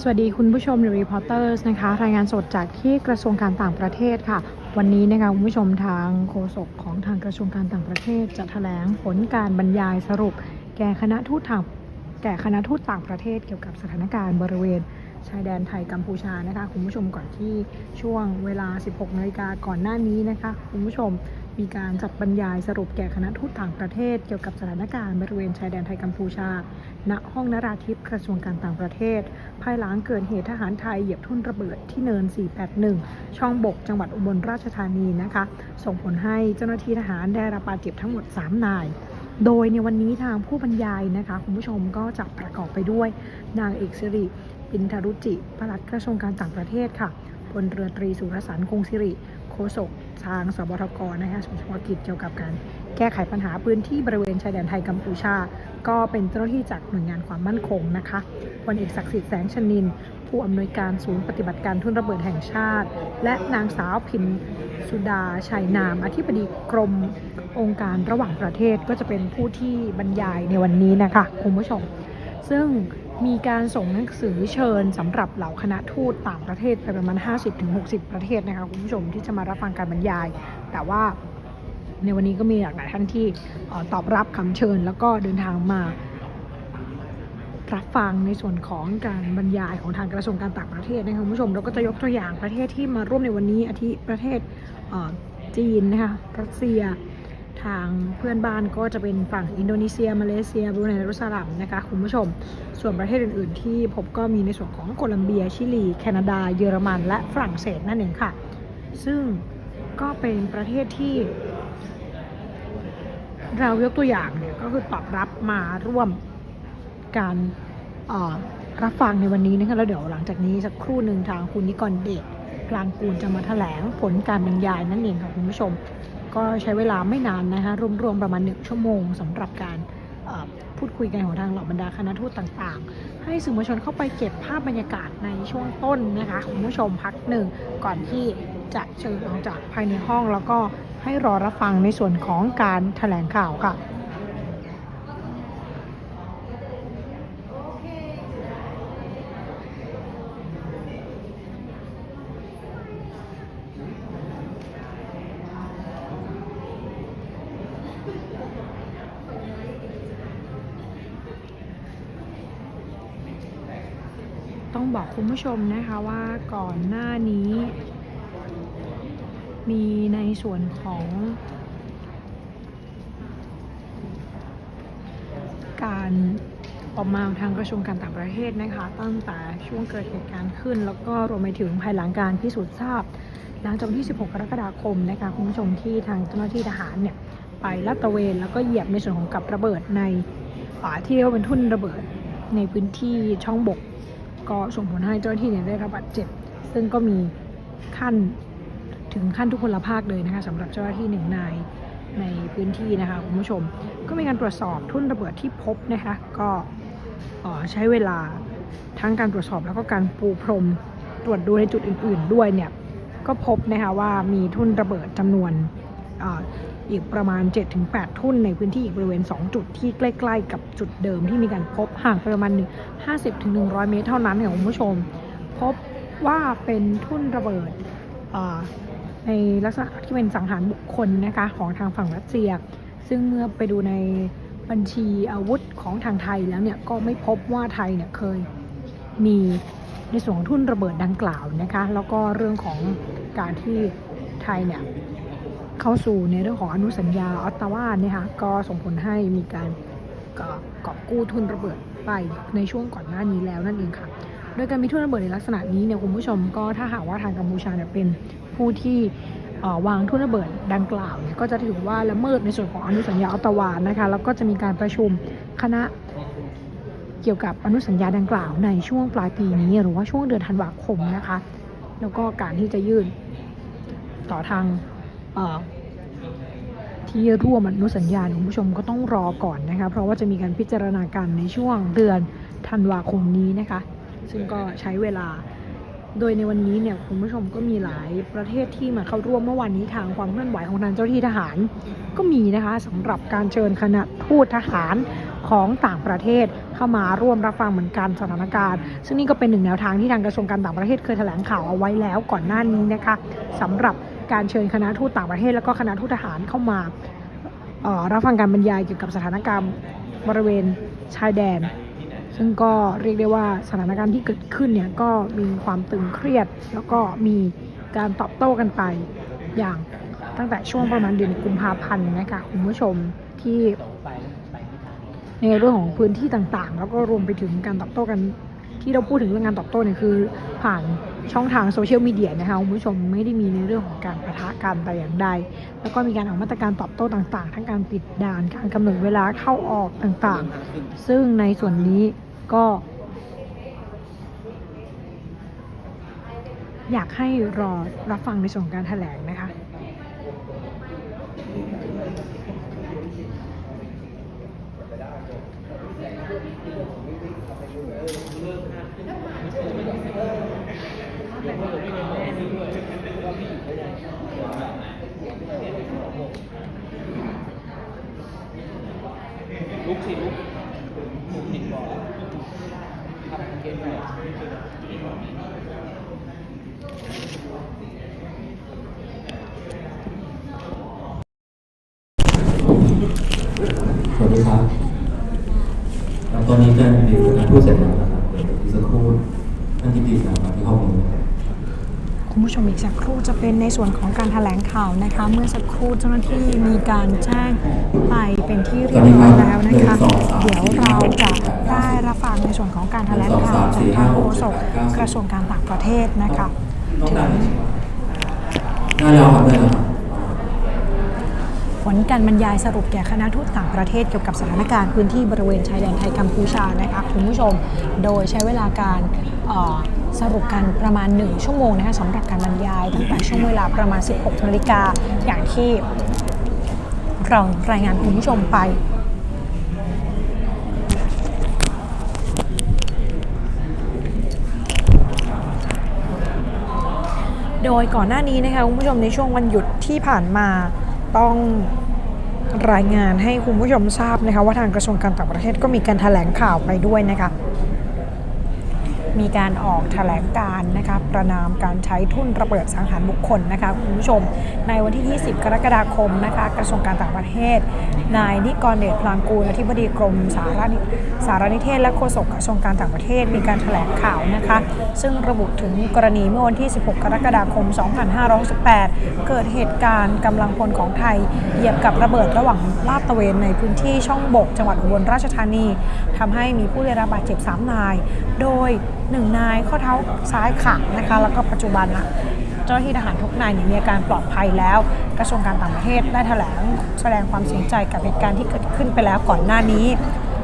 สวัสดีคุณผู้ชม The Reporters นะคะ รายงานสดจากที่กระทรวงการต่างประเทศค่ะ วันนี้นะคะคุณผู้ชมทางโฆษกของทางกระทรวงการต่างประเทศ จะแถลงผลการบรรยายสรุป แก่คณะทูตทางแก่คณะทูตต่างประเทศเกี่ยวกับสถานการณ์บริเวณชายแดนไทยกัมพูชานะคะคุณผู้ชมก่อนที่ช่วงเวลา 16นาฬิกาก่อนหน้านี้นะคะคุณผู้ชม มีการจัดบรรยายสรุปแก่คณะทูตต่างประเทศ เกี่ยวกับสถานการณ์บริเวณชายแดนไทยกัมพูชา ณ ห้องนราธิปกระทรวงการต่างประเทศ ภายหลังเกิดเหตุทหารไทยเหยียบทุ่นระเบิดที่เนิน 481 ช่องบกจังหวัดอุบลราชธานีนะคะ ส่งผลให้เจ้าหน้าที่ทหารได้รับบาดเจ็บทั้งหมด 3 นายโดยในวันนี้ทางผู้บรรยายนะคะคุณผู้ชมก็จะประกอบไปด้วย นางเอกสิริปินทรุจิ ปลัดกระทรวงการต่างประเทศค่ะพลเรือตรีสุรสันต์คงสิริ โฆษกทางสบทกนะคะส่วนเฉพาะกิจเกี่ยวกับการแก้ไขปัญหาพื้นที่บริเวณชายแดนไทยกัมพูชา ก็เป็นเจ้าหน้าที่จากหน่วยงานความมั่นคงนะคะพลเอกศักดิ์สิทธิ์แสงชนิน ผู้อำนวยการศูนย์ปฏิบัติการทุ่นระเบิดแห่งชาติ และนางสาวพิมสุดาชัยนาม อธิบดีกรมองค์การระหว่างประเทศก็จะเป็นผู้ที่บรรยายในวันนี้นะคะคุณผู้ชม ซึ่ง มีการส่งหนังสือเชิญสำหรับเหล่าคณะทูตต่างประเทศไปประมาณ 50-60 ประเทศนะคะคุณผู้ชมที่จะมารับฟังการบรรยาย แต่ว่าในวันนี้ก็มีหลากหลายท่านที่ตอบรับคำเชิญ แล้วก็เดินทางมารับฟังในส่วนของการบรรยายของทางกระทรวงการต่างประเทศนะคะคุณผู้ชมเราก็จะยกตัวอย่างประเทศที่มาร่วมในวันนี้อาทิประเทศจีนนะคะรัสเซีย ทางเพื่อนบ้านก็จะเป็นฝั่งอินโดนีเซีย มาเลเซียบรูไนดารุสลัมนะคะคุณผู้ชม ส่วนประเทศอื่น ๆ ที่พบก็มีในส่วนของโคลัมเบีย ชิลี แคนาดา เยอรมัน และฝรั่งเศสนั่นเองค่ะ ซึ่งก็เป็นประเทศที่ เรายกตัวอย่างเนี่ยก็คือตอบรับมาร่วมการรับฟังในวันนี้นะคะแล้วเดี๋ยวหลังจากนี้สักครู่หนึ่งทางคุณนิกรเดชกลางกูลจะมาแถลงผลการบรรยายนั่นเองค่ะคุณผู้ชม ก็ใช้เวลาไม่นานนะคะรวมๆประมาณหนึ่งชั่วโมงสำหรับการพูดคุยกันของทางเหล่าบรรดาคณะทูตต่างๆ ให้สื่อมวลชนเข้าไปเก็บภาพบรรยากาศในช่วงต้นนะคะคุณผู้ชมพักหนึ่งก่อนที่จะเชิญออกจากภายในห้องแล้วก็ให้รอรับฟังในส่วนของการแถลงข่าวค่ะ ต้อง บอกคุณผู้ชมนะคะว่าก่อนหน้านี้ มีในส่วนของการออกมาทางกระทรวงการต่างประเทศนะคะ ตั้งแต่ช่วงเกิดเหตุการณ์ขึ้น แล้วก็รวมไปถึงภายหลังการพิสูจน์ทราบ หลังจากวันที่ 16 กรกฎาคมนะคะคุณผู้ชมที่ทางเจ้าหน้าที่ทหารเนี่ยไปลาดตระเวนแล้วก็เหยียบในส่วนของกับระเบิดในอ่ที่เรียกว่าเป็นทุ่นระเบิดในพื้นที่ช่องบก ก็ส่งผลให้เจ้าหน้าที่เนี่ยได้รับบาดเจ็บ ซึ่งก็มีขั้นถึงขั้นทุกพลภาคเลยนะคะสำหรับเจ้าหน้าที่หนึ่งนายในพื้นที่นะคะคุณผู้ชม ก็มีการตรวจสอบทุ่นระเบิดที่พบนะคะก็ใช้เวลาทั้งการตรวจสอบแล้วก็การปูพรมตรวจดูในจุดอื่น ๆ ด้วยเนี่ยก็พบนะคะว่ามีทุ่นระเบิดจำนวน อีกประมาณ 7-8 ทุ่นในพื้นที่อีกบริเวณ 2 จุดที่ใกล้ๆ กับจุดเดิมที่มีการพบห่างไปประมาณ 50-100 เมตรเท่านั้นค่ะคุณผู้ชม พบว่าเป็นทุ่นระเบิดในลักษณะที่เป็นสังหารบุคคลนะคะของทางฝั่งรัสเซีย ซึ่งเมื่อไปดูในบัญชีอาวุธของทางไทยแล้วเนี่ยก็ไม่พบว่าไทยเนี่ยเคยมีในส่วนของทุ่นระเบิดดังกล่าวนะคะแล้วก็เรื่องของการที่ไทยเนี่ย เข้าสู่ในเรื่องของอนุสัญญาออตตาวาเนี่ยค่ะก็ส่งผลให้มีการกกอบกู้ทุนระเบิดไปในช่วงก่อนหน้านี้แล้วนั่นเองค่ะ โดยการมีทุนระเบิดในลักษณะนี้เนี่ยคุณผู้ชมก็ถ้าหากว่าทางกัมพูชาเนี่ยเป็นผู้ที่วางทุนระเบิดดังกล่าวเนี่ยก็จะถือว่าละเมิดในส่วนของอนุสัญญาออตตาวานะคะแล้วก็จะมีการประชุมคณะเกี่ยวกับอนุสัญญาดังกล่าวในช่วงปลายปีนี้ หรือว่าช่วงเดือนธันวาคมนะคะ แล้วก็การที่จะยื่นต่อทาง ที่ร่วมอนุสัญญาคุณผู้ชมก็ต้องรอก่อนนะคะ เพราะว่าจะมีการพิจารณากันในช่วงเดือนธันวาคมนี้นะคะ ซึ่งก็ใช้เวลา โดยในวันนี้เนี่ยคุณผู้ชมก็มีหลายประเทศที่มาเข้าร่วมเมื่อวานนี้ทางความเคลื่อนไหวของทางเจ้าที่ทหาร ก็มีนะคะสำหรับการเชิญคณะทูตทหารขของต่างประเทศเข้ามาร่วมรับฟังเหมือนกันสถานการณ์ ซึ่งนี่ก็เป็นหนึ่งแนวทางที่ทางกระทรวงการต่างประเทศเคยแถลงข่าวเอาไว้แล้วก่อนหน้านี้นะคะสำหรับ การเชิญคณะทูตต่างประเทศ แล้วก็คณะทูตทหารเข้ามาออรับฟังการบรรยายเกี่ยวกับสถานการณ์บริเวณชายแดน ซึ่งก็เรียกได้ว่าสถานการณ์ที่เกิดขึ้นเนี่ยก็มีความตึงเครียด แล้วก็มีการตอบโต้กันไปอย่างตั้งแต่ช่วงประมาณเดือนกุมภาพันธ์นะคะคุณผู้ชมที่ในเรื่องของพื้นที่ต่างๆ แล้วก็รวมไปถึงการตอบโต้กันที่เราพูดถึงเรื่องการตอบโต้เนี่ยคือผ่าน ช่องทางโซเชียลมีเดียนะคะคุณผู้ชมไม่ได้มีในเรื่องของการประทะกันแต่อย่างใด แล้วก็มีการออกมาตรการตอบโต้ต่างๆ ทั้งการปิดด่านการกำหนดเวลาเข้าออกต่างๆ ซึ่งในส่วนนี้ก็ อยากให้รอรับฟังในส่วนการแถลงนะคะ ลุกสิลุกลุกติดบ่อครับเกณฑ์ไป สวัสดีครับแล้วต อนนี้จะมีการพูดเสร็จแล้วนะครับเดี๋ยวอีกสักครู่ท่านทิติสามารถที่ห้องนี้นะครับคุณผู้ชมอีกสักครู่จะเป็นในส่วนของการแถลงข่าวนะคะ เมื่อสักครู่เจ้าหน้าที่มีการแจ้งไปเป็นที่เรียบร้อยแล้วนะคะ เดี๋ยวเราจะได้รับฟังในส่วนของการแถลงข่าวจากทางโฆษกกระทรวงการต่างประเทศนะคะต้องถึการงได้แล้วครับได้แล้วครับ ผลการบรรยายสรุปแก่คณะทูตต่างประเทศเกี่ยวกับสถานการณ์พื้นที่บริเวณชายแดนไทยกัมพูชานะคะคุณผู้ชม โดยใช้เวลาการสรุปกันประมาณ 1 ชั่วโมงนะคะสำหรับการบรรยายตั้งแต่ช่วงเวลาประมาณ 16นาฬิกาอย่างที่เรารายงานคุณผู้ชมไปโดยก่อนหน้านี้นะคะคุณผู้ชมในช่วงวันหยุดที่ผ่านมา ต้องรายงานให้คุณผู้ชมทราบนะคะว่าทางกระทรวงการต่างประเทศก็มีการแถลงข่าวไปด้วยนะคะมีการออกแถลงการ์นะคะประนามการใช้ทุ่นระเบิดสังหารบุคคลนะคะคุณผู้ชมในวันที่ 20 กรกฎาคมนะคะกระทรวงการต่างประเทศ นายนิกรเดชพลางกูลอธิบดีกรมสารนิสารนิเทศ และโฆษกกระทรวงการต่างประเทศมีการแถลงข่าวนะคะ ซึ่งระบุถึงกรณีเมื่อวันที่ 16 กรกฎาคม 2568เกิดเหตุการณ์กำลังพลของไทย เหยียบกับระเบิดระหว่างลาดตระเวนในพื้นที่ช่องบก จังหวัดอุบลราชธานีทำให้มีผู้ได้รับบาดเจ็บ 3 นาย โดย 1 นายข้อเท้าซ้ายขาดนะคะแล้วก็ปัจจุบันเจ้าหน้าที่ทหารทุกนายมีอาการปลอดภัยแล้ว ระทรวงการต่างประเทศได้แถลงแสดงความเสียใจกับเหตุการณ์ที่เกิดขึ้นไปแล้วก่อนหน้านี้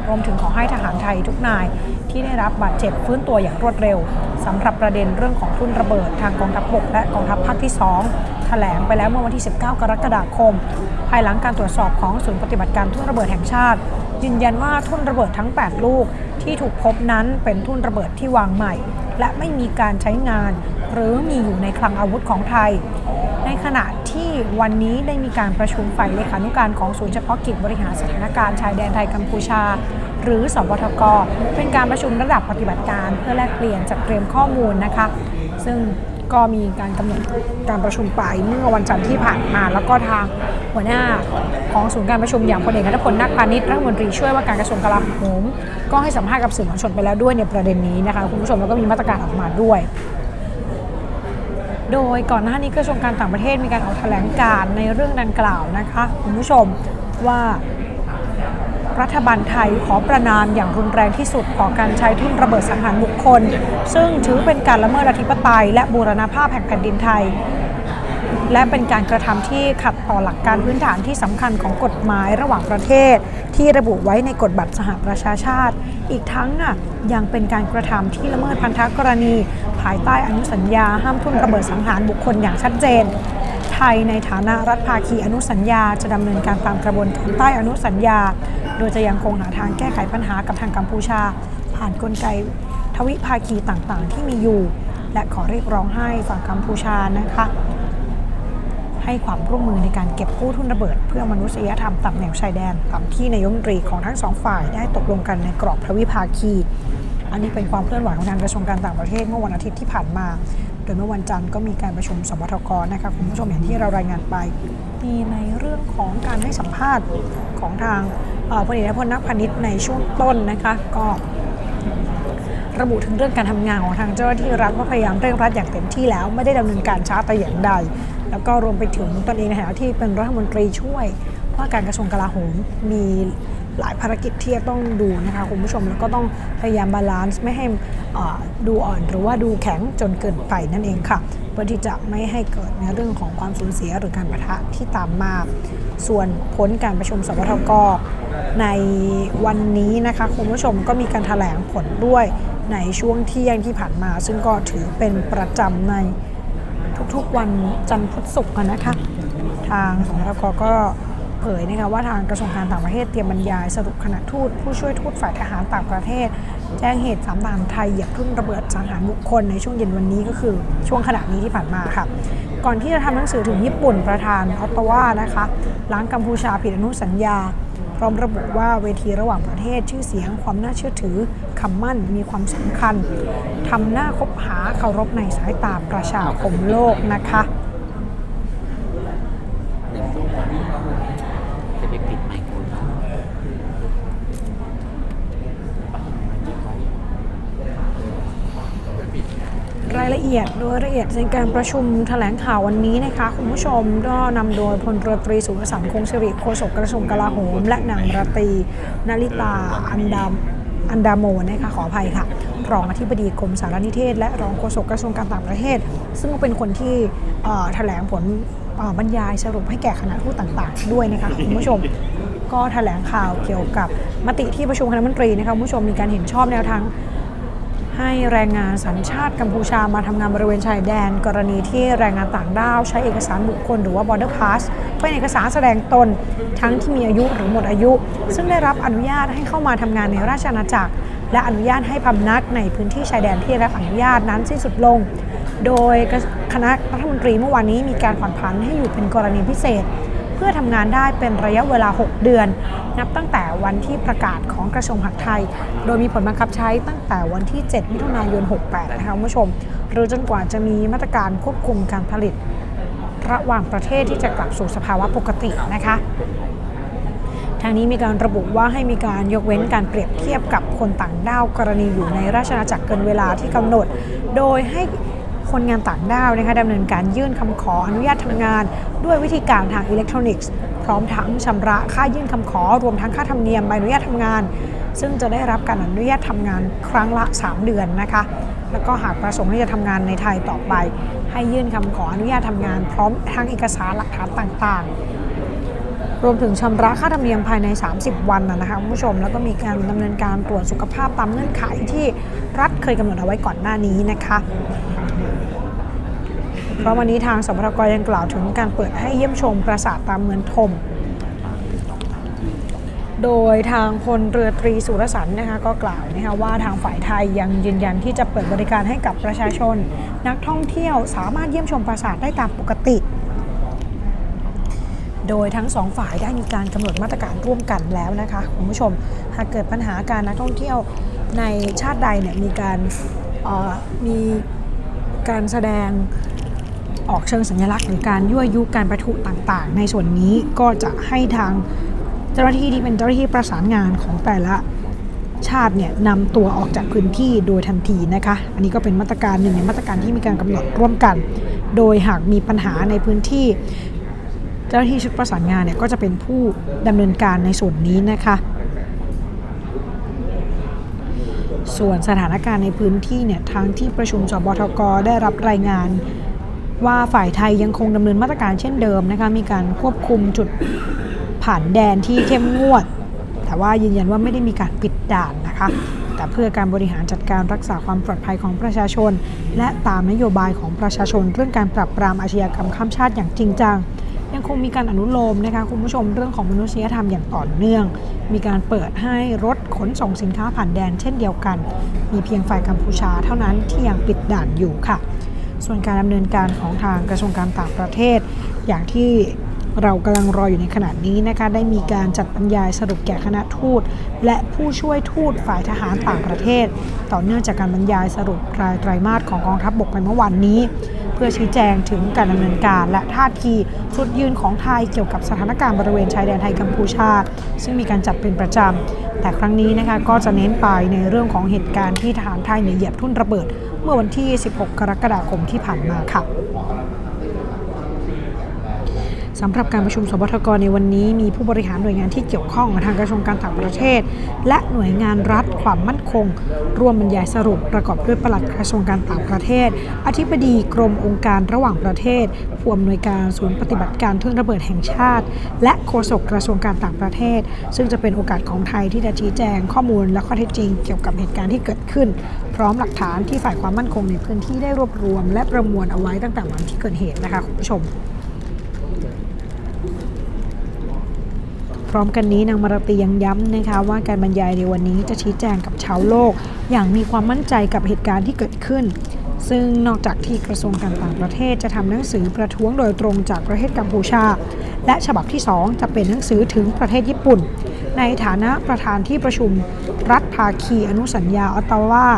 รวมถึงขอให้ทหารไทยทุกนายที่ได้รับบาดเจ็บฟื้นตัวอย่างรวดเร็วสำหรับประเด็นเรื่องของทุ่นระเบิดทางกองทัพบกและกองทัพภาคที่ 2 แถลงไปแล้วเมื่อวันที่ 19 กรกฎาคม ภายหลังการตรวจสอบของศูนย์ปฏิบัติการทุ่นระเบิดแห่งชาติ ยืนยันว่าทุ่นระเบิดทั้ง 8 ลูกที่ถูกพบนั้นเป็นทุ่นระเบิดที่วางใหม่ และไม่มีการใช้งาน หรือมีอยู่ในคลังอาวุธของไทย ในขณะที่วันนี้ได้มีการประชุมฝ่ายเลขานุการของศูนย์เฉพาะกิจบริหารสถานการณ์ชายแดนไทยกัมพูชา หรือสวทก เป็นการประชุมระดับปฏิบัติการ เพื่อแลกเปลี่ยนจัดเตรียมข้อมูลนะคะ ซึ่ง ก็มีการกำหนดการประชุมไปเมื่อวันจันทร์ที่ผ่านมา แล้วก็ทางหัวหน้าของศูนย์การประชุมอย่างพลเอกนัทพลนักพาณิชย์รัฐมนตรีช่วยว่าการกระทรวงกลาโหมก็ให้สัมภาษณ์กับสื่อมวลชนไปแล้วด้วยในประเด็นนี้นะคะคุณผู้ชมแล้วก็มีมาตรการออกมาด้วย โดยก่อนหน้านี้กระทรวงการต่างประเทศมีการออกแถลงการในเรื่องดังกล่าวนะคะคุณผู้ชมว่า รัฐบาลไทยขอประนามอย่างรุนแรงที่สุดของการใช้ทุ่นระเบิดสังหารบุคคล ซึ่งถือเป็นการละเมิดอธิปไตยและบูรณภาพแห่งแผ่นดินไทย และเป็นการกระทำที่ขัดต่อหลักการพื้นฐานที่สำคัญของกฎหมายระหว่างประเทศ ที่ระบุไว้ในกฎบัตรสหประชาชาติ อีกทั้งน่ะยังเป็นการกระทำที่ละเมิดพันธกรณี ภายใต้อนุสัญญาห้ามทุ่นระเบิดสังหารบุคคลอย่างชัดเจน ไทยในฐานะรัฐภาคีอนุสัญญาจะดำเนินการตามกระบวนการใต้อนุสัญญา โดยจะยังคงหาทางแก้ไขปัญหากับทางกัมพูชา ผ่านกลไกทวิภาคีต่างๆ ที่มีอยู่ และขอเรียกร้องให้ฝั่งกัมพูชานะคะ ให้ความร่วมมือในการเก็บกู้ทุนระเบิด เพื่อมนุษยธรรมตามแนวชายแดนตามที่นายมนตรีของทั้งสองฝ่ายได้ตกลงกันในกรอบพระวิภาคี อันนี้เป็นความเคลื่อนไหวของทางกระทรวงการต่างประเทศเมื่อวันอาทิตย์ที่ผ่านมา โดยเมื่อวันจันทร์ก็มีการประชุมสมทกนะคะคุณผู้ชมอย่างที่เรารายงานไปมีในเรื่องของการให้สัมภาษณ์ของทางพลเอกนพลนักพาณิชย์ในช่วงต้นนะคะก็ระบุถึงเรื่องการทำงานของทางเจ้าหน้าที่รัฐว่าพยายามเร่งรัดอย่างเต็มที่แล้วไม่ได้ดำเนินการช้าแต่อย่างใด แล้วก็รวมไปถึงตนเองในฐานะที่เป็นรัฐมนตรีช่วยว่าการกระทรวงกลาโหมมีหลายภารกิจที่จะต้องดูนะคะคุณผู้ชมแล้วก็ต้องพยายามบาลานซ์ไม่ให้ดูอ่อนหรือว่าดูแข็งจนเกินไปนั่นเองค่ะ เพื่อที่จะไม่ให้เกิดในเรื่องของความสูญเสียหรือการปะทะที่ตามมา ส่วนผลการประชุมสวทกในวันนี้นะคะคุณผู้ชมก็มีการแถลงผลด้วยในช่วงเที่ยงที่ผ่านมา ซึ่งก็ถือเป็นประจำใน ทุกวันจันทร์พุธศุกร์นะคะ ทางสวทกก็เผยนะคะว่าทางกระทรวงการต่างประเทศเตรียมบรรยายสรุปคณะทูตผู้ช่วยทูตฝ่ายทหารต่างประเทศ แจ้งเหตุสามทหารไทยเหยียบทุ่นระเบิดสังหารบุคคลในช่วงเย็นวันนี้ก็คือช่วงขณะนี้ที่ผ่านมาค่ะ ก่อนที่จะทำหนังสือถึงญี่ปุ่นประธานออตตาวานะคะหลังกัมพูชาผิดอนุสัญญา พร้อมระบุว่าเวทีระหว่างประเทศชื่อเสียงความน่าเชื่อถือคำมั่นมีความสำคัญทำหน้าคบหาเคารพในสายตาประชาคมโลกนะคะไปปิดไมโครโฟน รายละ เอียดโดยละเอียดในการประชุมแถลงข่าววันนี้นะคะคุณผู้ชมก็นำโดยพลเรือตรีสุรสันคงสิริโฆษกกระทรวงกลาโหม และนางราตรีนาริตาอันดามอันดาโมนะคะขออภัยค่ะ รองอธิบดีกรมสารนิเทศ และรองโฆษกกระทรวงการต่างประเทศ ซึ่งเป็นคนที่แถลงผลบรรยายสรุปให้แก่คณะทูตต่างๆ ด้วยนะคะคุณผู้ชมก็แถลงข่าวเกี่ยวกับมติที่ประชุมคณะมนตรีนะคะคุณผู้ชมมีการเห็นชอบแนวทาง ให้แรงงานสัญชาติกัมพูชามาทำงานบริเวณชายแดน กรณีที่แรงงานต่างด้าว ใช้เอกสารบุคคลหรือว่า border pass เป็นเอกสารแสดงตนทั้งที่มีอายุหรือหมดอายุ ซึ่งได้รับอนุญาตให้เข้ามาทำงานในราชอาณาจักร และอนุญาตให้พำนักในพื้นที่ชายแดนที่ได้รับอนุญาตนั้นสิ้นสุดลง โดยคณะรัฐมนตรีเมื่อวานนี้มีการผ่อนผันให้อยู่เป็นกรณีพิเศษ เพื่อทำงานได้เป็นระยะเวลา 6 เดือน นับตั้งแต่วันที่ประกาศของกระทรวงมหาดไทย โดยมีผลบังคับใช้ตั้งแต่วันที่ 7 มิถุนายน 68 นะคะคุณผู้ชม หรือจนกว่าจะมีมาตรการควบคุมการผลิต ระหว่างประเทศที่จะกลับสู่สภาวะปกตินะคะทางนี้มีการระบุว่าให้มีการยกเว้นการเปรียบเทียบกับคนต่างด้าวกรณีอยู่ในราชอาณาจักรเกินเวลาที่กำหนด โดยให้ คนงานต่างด้าวนะคะดำเนินการยื่นคำขออนุญาตทำงาน ด้วยวิธีการทางอิเล็กทรอนิกส์ พร้อมทั้งชำระค่ายื่นคำขอรวมทั้งค่าธรรมเนียมใบอนุญาตทำงาน ซึ่งจะได้รับการอนุญาตทำงานครั้งละ 3 เดือนนะคะแล้วก็หากประสงค์ที่จะทำงานในไทยต่อไป ให้ยื่นคำขออนุญาตทำงาน พร้อมทั้งเอกสารหลักฐานต่างๆรวมถึงชำระค่าธรรมเนียมภายใน 30 วันนะนะคะคุณผู้ชม แล้วก็มีการดำเนินการตรวจสุขภาพตามเงื่อนไขที่รัฐเคยกำหนดเอาไว้ก่อนหน้านี้นะคะ เพราะวันนี้ทางสพทกยังกล่าวถึงการเปิดให้เยี่ยมชมปราสาทตามเมืองธมโดยทางพลเรือตรีสุรสันต์นะคะก็กล่าวนะคะว่าทางฝ่ายไทยยังยืนยันที่จะเปิดบริการให้กับประชาชน นักท่องเที่ยวสามารถเยี่ยมชมปราสาทได้ตามปกติโดยทั้งสองฝ่ายได้มีการกำหนดมาตรการร่วมกันแล้วนะคะคุณผู้ชมหากเกิดปัญหาการนักท่องเที่ยวในชาติใดเนี่ยมีการออมีการแสดง ออกเชิงสัญลักษณ์หรือการยั่วยุการประทุต่างๆ ในส่วนนี้ก็จะให้ทางเจ้าหน้าที่ที่เป็นเจ้าหน้าที่ประสานงานของแต่ละชาติเนี่ยนำตัวออกจากพื้นที่โดยทันทีนะคะ อันนี้ก็เป็นมาตรการหนึ่งในมาตรการที่มีการกำหนดร่วมกัน โดยหากมีปัญหาในพื้นที่ เจ้าหน้าที่ชุดประสานงานเนี่ยก็จะเป็นผู้ดำเนินการในส่วนนี้นะคะ ส่วนสถานการณ์ในพื้นที่เนี่ยทางที่ประชุมสบทกได้รับรายงาน ว่าฝ่ายไทยยังคงดำเนินมาตรการเช่นเดิมนะคะมีการควบคุมจุดผ่านแดนที่เข้มงวด แต่ว่ายืนยันว่าไม่ได้มีการปิดด่านนะคะ แต่เพื่อการบริหารจัดการรักษาความปลอดภัยของประชาชน และตามนโยบายของประชาชน เรื่องการปราบปรามอาชญากรรมข้ามชาติอย่างจริงจังยังคงมีการอนุโลมนะคะคุณผู้ชมเรื่องของมนุษยธรรมอย่างต่อเนื่อง มีการเปิดให้รถขนส่งสินค้าผ่านแดนเช่นเดียวกัน มีเพียงฝ่ายกัมพูชาเท่านั้นที่ยังปิดด่านอยู่ค่ะ ส่วนการดำเนินการของทางกระทรวงการต่างประเทศ อย่างที่เรากำลังรออยู่ในขณะนี้นะคะได้มีการจัดบรรยายสรุปแก่คณะทูต และผู้ช่วยทูตฝ่ายทหารต่างประเทศ ต่อเนื่องจากการบรรยายสรุปรายไตรมาสของกองทัพบบกไปเมื่อวานนี้ เพื่อชี้แจงถึงการดำเนินการ และท่าทีจุดยืนของไทยเกี่ยวกับสถานการณ์บริเวณชายแดนไทยกัมพูชา ซึ่งมีการจัดเป็นประจำแต่ครั้งนี้นะคะก็จะเน้นไปในเรื่องของเหตุการณ์ที่ทหารไทยเนี่ยเหยียบทุ่นระเบิด เมื่อวันที่ 16 กรกฎาคมที่ผ่านมาค่ะ สำหรับการประชุมสบทกในวันนี้มีผู้บริหารหน่วยงานที่เกี่ยวข้องทางกระทรวงการต่างประเทศ และหน่วยงานรัฐความมั่นคง ร่วมบรรยายสรุปประกอบด้วยปลัดกระทรวงการต่างประเทศ อธิบดีกรมองค์การระหว่างประเทศ ผู้อำนวยการศูนย์ปฏิบัติการทุ่นระเบิดแห่งชาติ และโฆษกกระทรวงการต่างประเทศ ซึ่งจะเป็นโอกาสของไทยที่จะชี้แจงข้อมูลและข้อเท็จจริง เกี่ยวกับเหตุการณ์ที่เกิดขึ้น พร้อมหลักฐานที่ฝ่ายความมั่นคงในพื้นที่ได้รวบรวม และประมวลเอาไว้ตั้งแต่วันที่เกิดเหตุนะคะคุณผู้ชม ร้อมกันนี้นางมารตียังย้ำนะคะว่าการบรรยายในวันนี้จะชี้แจงกับชาวโลก อย่างมีความมั่นใจกับเหตุการณ์ที่เกิดขึ้น ซึ่งนอกจากที่กระทรวงการต่างประเทศจะทำหนังสือประท้วงโดยตรงจากประเทศกัมพูชา และฉบับที่ 2 จะเป็นหนังสือถึงประเทศญี่ปุ่น ในฐานะประธานที่ประชุมรัฐภาคีอนุสัญญาออตตาวา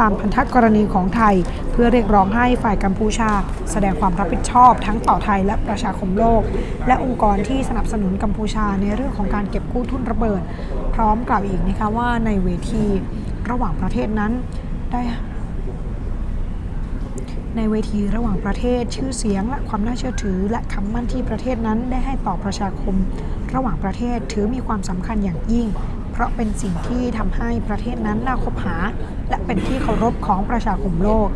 ตามพันธกรณีของไทย เพื่อเรียกร้องให้ฝ่ายกัมพูชา แสดงความรับผิดชอบทั้งต่อไทยและประชาคมโลก และองค์กรที่สนับสนุนกัมพูชาในเรื่องของการเก็บกู้ทุนระเบิด พร้อมกล่าวอีกนะคะว่าในเวทีระหว่างประเทศนั้นได้ในเวทีระหว่างประเทศชื่อเสียงและความน่าเชื่อถือ และคำมั่นที่ประเทศนั้นได้ให้ต่อประชาคม ระหว่างประเทศถือมีความสำคัญอย่างยิ่ง เพราะเป็นสิ่งที่ทำให้ประเทศนั้นน่าคบหา และเป็นที่เคารพของประชาคมโลก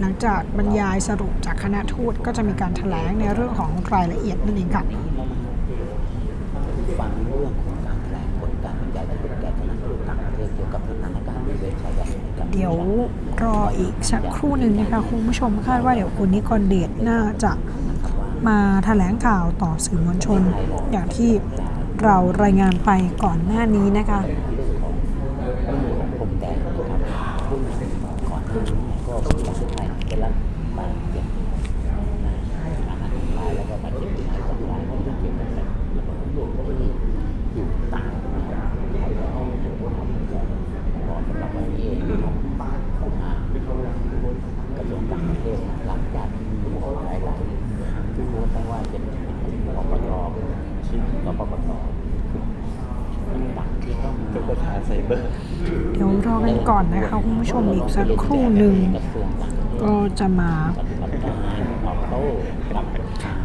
หลังจากบรรยายสรุปจากคณะทูตก็จะมีการแถลงในเรื่องของรายละเอียดนั่นเองค่ะฟังเรื่องของการแถลงผลการบรรยายสรุปแก่คณะทูตต่างประเทศเกี่ยวกับสถานการณ์บริเวณชายแดนเดี๋ยวรออีกสักครู่หนึ่งนะคะคุณผู้ชมคาดว่าเดี๋ยวคุณนิกรเดชน่าจะมาแถลงข่าวต่อสื่อมวลชน อย่างที่ เรารายงานไปก่อนหน้านี้นะคะ เรื่องของพรมแดนนะครับซึ่งก่อนหน้านี้เนี่ยก็มีการไทยได้รับบาดเจ็บนะอาหารรายแล้วก็บาดเจ็บอีกหลายสองรายที่เกี่ยวกับแบบระเบิดลูกที่อยู่ต่างนะครับไทยก็ต้องให้ความร่วมมือก่อนสำหรับวันนี้เองนะครับของทางกระทรวงต่างประเทศหลังจากที่มีหลายหลายๆทางที่รู้ไม่ว่าจะเป็นปปทซึ่งกปปทต่างๆที่ต้องเป็นประชาไซเบอร์ เดี๋ยวรอกันก่อนนะคะคุณ ผู้ชมอีกสักครู่หนึ่ง ก็จะมา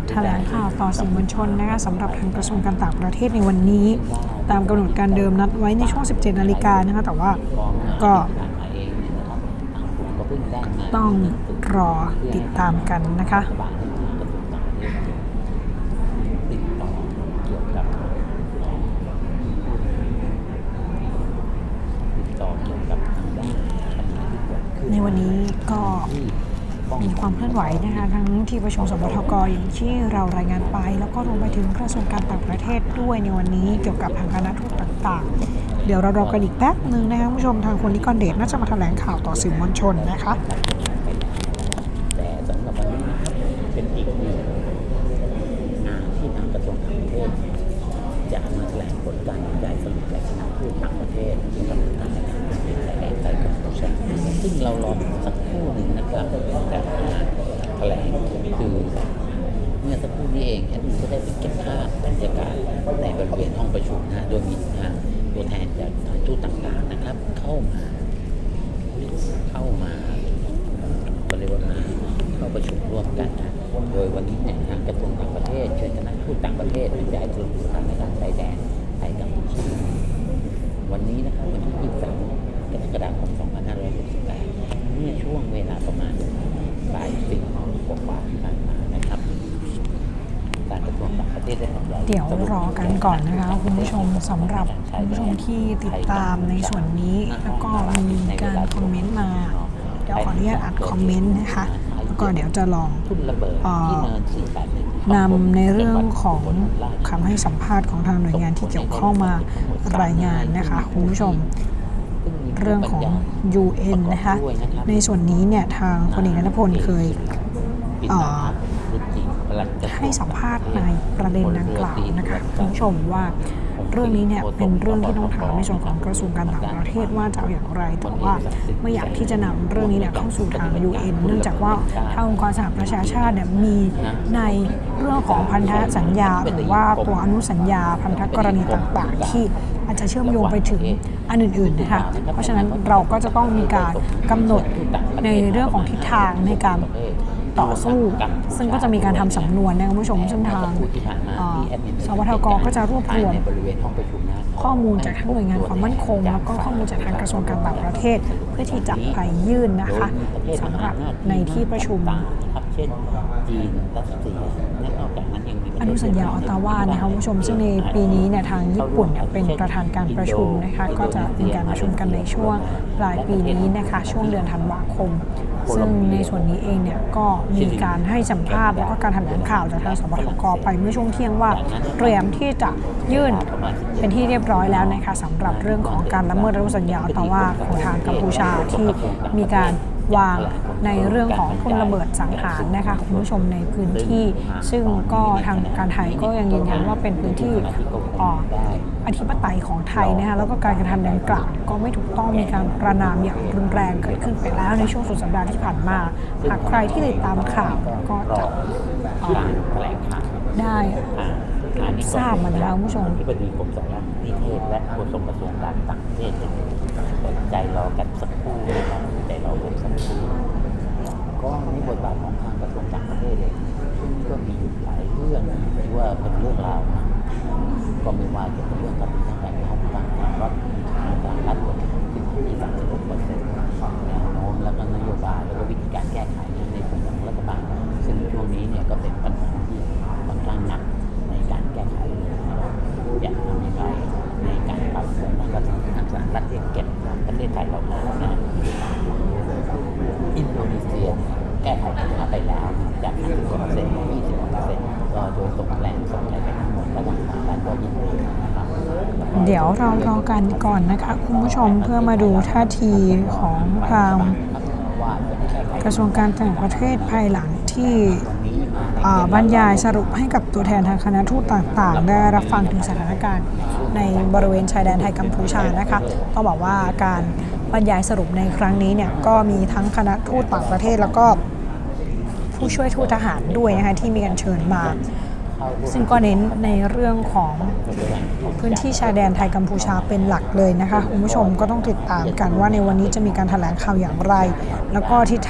แถลงข่าวต่อสื่อมวลชนนะคะสำหรับทางกระทรวงการต่างประเทศในวันนี้ ตามกำหนดการเดิมนัดไว้ในช่วง 17 นาฬิกานะคะแต่ว่าก็ต้องรอติดตามกันนะคะ ติดต่อเกี่ยวกับติดต่อเกี่ยวกับทางด้านปัญหาที่เกิดขึ้น ใน วันนี้ก็มีความเคลื่อนไหวนะคะทั้งที่ประชุมสบทกอย่างที่เรารายงานไป แล้วก็รวมไปถึงกระทรวงการต่างประเทศด้วยในวันนี้เกี่ยวกับทางคณะทูตต่างๆ เดี๋ยวเรารอกันอีกแป๊บหนึ่งนะคะผู้ชมทางคนนิกรเดชน่าจะมาแถลงข่าวต่อสื่อมวลชนนะคะแต่สำหรับวันนี้นะครับเป็นอีกหนึ่งงานที่ทางกระทรวงต่างประเทศจะมาแถลงผลการบรรยายสรุปแก่คณะทูตต่างประเทศ เรารอสักครู่หนึ่งนะครับแต่แถลงคือเมื่อสักครู่นี้เองแอดมินก็ได้ไปเก็บภาพบรรยากาศในบริเวณห้องประชุมนะโดยมีทางตัวแทนจากสถานทูตต่างๆนะครับ เข้ามา เข้ามาบริวารเข้าประชุมร่วมกันนะโดยวันนี้เนี่ยทางกระทรวงต่างประเทศเชิญคณะทูตต่างประเทศบรรยายสรุปสถานการณ์ชายแดนไทยกัมพูชาวันนี้นะครับวันที่ 23 กรกฎาคม 2568 เมื่อช่วงเวลาประมาณบ่ายสี่กว่าๆที่ผ่านมานะครับการกระทรวงต่างประเทศไเดี๋ยวรอกันก่อนนะคะคุณผู้ชมสำหรับคุณผู้ชมที่ติดตามในส่วนนี้ แล้วก็มีการคอมเมนต์มาเดี๋ยวขออนุญาตอ่านคอมเมนต์นะคะ แล้วก็เดี๋ยวจะลองนำในเรื่องของคำให้สัมภาษณ์ของทางหน่วยงานที่เกี่ยวข้องมารายงานนะคะคุณผู้ชมเรื่องของ UN นะคะ ในส่วนนี้เนี่ยทางพลเอกนัทพลเคย ให้สัมภาษณ์ในประเด็นดังกล่าวนะคะคุณผู้ชมว่าเรื่องนี้เนี่ยเป็นเรื่องที่ต้องถามในส่วนของกระทรวงการต่างประเทศว่าจะเอาอย่างไรแต่ว่าไม่อยากที่จะนำเรื่องนี้เนี่ยเข้าสู่ทาง UN เนื่องจากว่าทางองค์กรสหประชาชาติเนี่ยมีในเรื่องของพันธสัญญา หรือว่าตัวอนุสัญญา พันธกรณีต่างๆ ที่อาจจะเชื่อมโยงไปถึงอันอื่นๆนะคะเพราะฉะนั้นเราก็จะต้องมีการกำหนดในเรื่องของทิศทางในการ ต่อสู้ ซึ่งก็จะมีการทำสำนวนนะคุณผู้ชมซึ่งทางเอ่อสวทกก็จะรวบรวมในบริเวณห้องประชุมนะข้อมูลจากทั้งหน่วยงานความมั่นคง แล้วก็ข้อมูลจากทางกระทรวงการต่างประเทศ เพื่อที่จะไปยื่นนะคะสำหรับในที่ประชุมครับเช่นจีนรัสเซีย อนุสัญญาออตตาวานะคะคุณผู้ชมซึ่งในปีนี้เนี่ยทางญี่ปุ่นเนี่ยเป็นประธานการประชุมนะคะก็จะมีการประชุมกันในช่วงปลายปีนี้นะคะช่วงเดือนธันวาคม ซึ่งในส่วนนี้เองเนี่ยก็มีการให้สัมภาษณ์แล้วก็การแถลงข่าวจากทางสบทกไปเมื่อช่วงเที่ยงว่าเตรียมที่จะยื่นเป็นที่เรียบร้อยแล้วนะคะสำหรับเรื่องของการละเมิดอนุสัญญาออตตาวาของทางกัมพูชาที่มีการวาง ในเรื่องของทุ่นระเบิดสังหารนะคะคุณผู้ชมในพื้นที่ ซึ่งก็ทางการไทยก็ยังยืนยันว่าเป็นพื้นที่อธิปไตยของไทยนะคะแล้วก็การกระทำดังกล่าวก็ไม่ถูกต้องมีการประนามอย่างรุนแรงเกิดขึ้นไปแล้วในช่วงสุดสัปดาห์ที่ผ่านมา หากใครที่ติดตามข่าวก็จะเอ่อแถลงข่าวได้ทราบมาแล้วคุณผู้ชมที่บดีกรมสารนิเทศและโฆษกกระทรวงการต่างประเทศเนี่ยเปิดใจรอกันสักครู่นะครับใจรอกันสักครู่ ก็ในบทบาทของทางกระทรวงต่างประเทศเองก็มีอยู่หลายเรื่องที่ว่าเป็นเรื่องราวนะก็ไม่ว่าจะเป็นเรื่องการทางการของทางรัฐทางการรัฐที่มายที่36เปอร์เซ็นต์แนวโน้มแล้วก็นโยบายแล้วก็วิธีการแก้ไข เดี๋ยวเรารอกันก่อนนะคะ คุณผู้ชมเพื่อมาดูท่าทีของทางกระทรวงการต่างประเทศภายหลังที่บรรยายสรุปให้กับตัวแทนทางคณะทูตต่างๆ ได้รับฟังถึงสถานการณ์ในบริเวณชายแดนไทยกัมพูชานะคะต้องบอกว่าการบรรยายสรุปในครั้งนี้เนี่ยก็มีทั้งคณะทูตต่างประเทศแล้วก็ผู้ช่วยทูตทหารด้วยนะคะที่มีการเชิญมา ซึ่งก็เน้นในเรื่องของพื้นที่ชายแดนไทยกัมพูชาเป็นหลักเลยนะคะคุณผู้ชมก็ต้องติดตามกันว่าในวันนี้จะมีการแถลงข่าวอย่างไร แล้วก็ทิศทาง